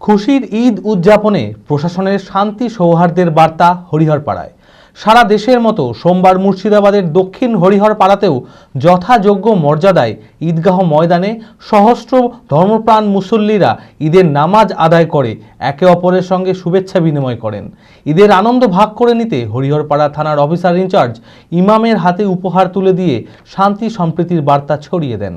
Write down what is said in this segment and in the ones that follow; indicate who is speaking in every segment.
Speaker 1: খুশির ঈদ উদযাপনে প্রশাসনের শান্তি সৌহার্দ্যের বার্তা হরিহরপাড়ায়। সারা দেশের মতো সোমবার মুর্শিদাবাদের দক্ষিণ হরিহরপাড়াতেও যথাযোগ্য মর্যাদায় ঈদগাহ ময়দানে সহস্র ধর্মপ্রাণ মুসল্লিরা ঈদের নামাজ আদায় করে একে অপরের সঙ্গে শুভেচ্ছা বিনিময় করেন। ঈদের আনন্দ ভাগ করে নিতে হরিহরপাড়া থানার অফিসার ইনচার্জ ইমামের হাতে উপহার তুলে দিয়ে শান্তি সম্প্রীতির বার্তা ছড়িয়ে দেন।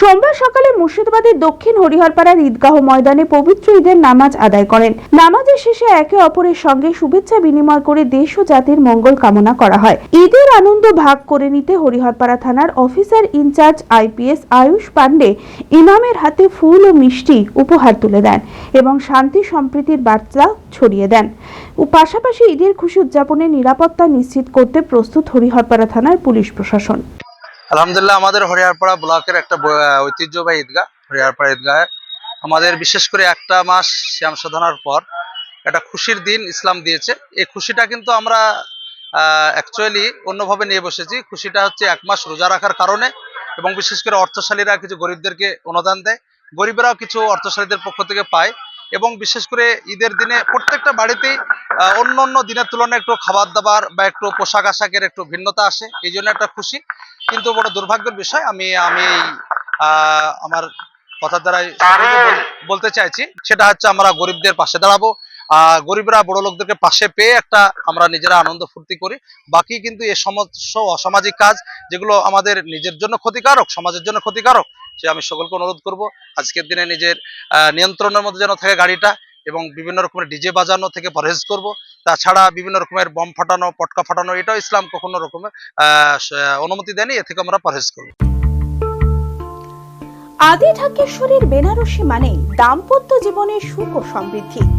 Speaker 2: সোমবার সকালে মুর্শিদাবাদের দক্ষিণ হরিহরপাড়ার ঈদগাহ ময়দানে পবিত্র ঈদের নামাজ আদায় করেন। নামাজের শেষে একে অপরের সঙ্গে শুভেচ্ছা বিনিময় করে দেশ ও জাতির মঙ্গল কামনা করা হয়। ঈদের আনন্দ ভাগ করে নিতে হরিহরপাড়া থানার officer in-charge IPS Ayush Pandey ইমামের হাতে ফুল ও মিষ্টি উপহার তুলে দেন এবং শান্তি সম্প্রীতির বার্তা ছড়িয়ে দেন। পাশাপাশি ঈদের খুশি উদযাপনে নিরাপত্তা নিশ্চিত করতে প্রস্তুত হরিহরপাড়া থানার পুলিশ প্রশাসন।
Speaker 3: আলহামদুলিল্লাহ, আমাদের হরিয়ারপাড়া ব্লকের একটা ঐতিহ্যবাহী ঈদগাহ, হরিয়ারপাড়া ঈদগাহে। আমাদের বিশেষ করে একটা মাস শ্যাম সাধনার পর একটা খুশির দিন ইসলাম দিয়েছে। এই খুশিটা কিন্তু আমরা অ্যাকচুয়ালি অন্যভাবে নিয়ে বসেছি। খুশিটা হচ্ছে এক মাস রোজা রাখার কারণে এবং বিশেষ করে অর্থশালীরা কিছু গরিবদেরকে অনুদান দেয়। গরিবেরাও কিছু অর্থশালীদের পক্ষ থেকে পায়। এবং বিশেষ করে ঈদের দিনে প্রত্যেকটা বাড়িতেই অন্য অন্য দিনের তুলনায় একটু খাবার দাবার বা একটু পোশাক আশাকের একটু ভিন্নতা আসে, এই জন্য একটা খুশি। কিন্তু বড় দুর্ভাগ্যের বিষয়, আমি আমি আমার কথার দ্বারা বলতে চাইছি, সেটা হচ্ছে আমরা গরিবদের পাশে দাঁড়াবো গরিবরা বড় লোকদেরকে পাশে পেয়ে একটা আমরা নিজেরা আনন্দ ফুর্তি করি। বাকি কিন্তু এ সমস্ত অসামাজিক কাজ যেগুলো আমাদের নিজের জন্য ক্ষতিকারক, সমাজের জন্য ক্ষতিকারক, সে আমি সকলকে অনুরোধ করব আজকের দিনে নিজের নিয়ন্ত্রণের মধ্যে যেন থাকে গাড়িটা এবং বিভিন্ন রকমের ডিজে বাজানো থেকে পরহেজ করব। তাছাড়া বিভিন্ন রকমের বম ফাটানো, পটকা ফাটানো, এটাও ইসলাম কখনো রকমের অনুমতি দেয়নি, এ থেকে আমরা পরহেজ করব।
Speaker 2: আদি ঢাকেশ্বরীর বেনারসি মানে দাম্পত্য জীবনের সুখ ও সমৃদ্ধি।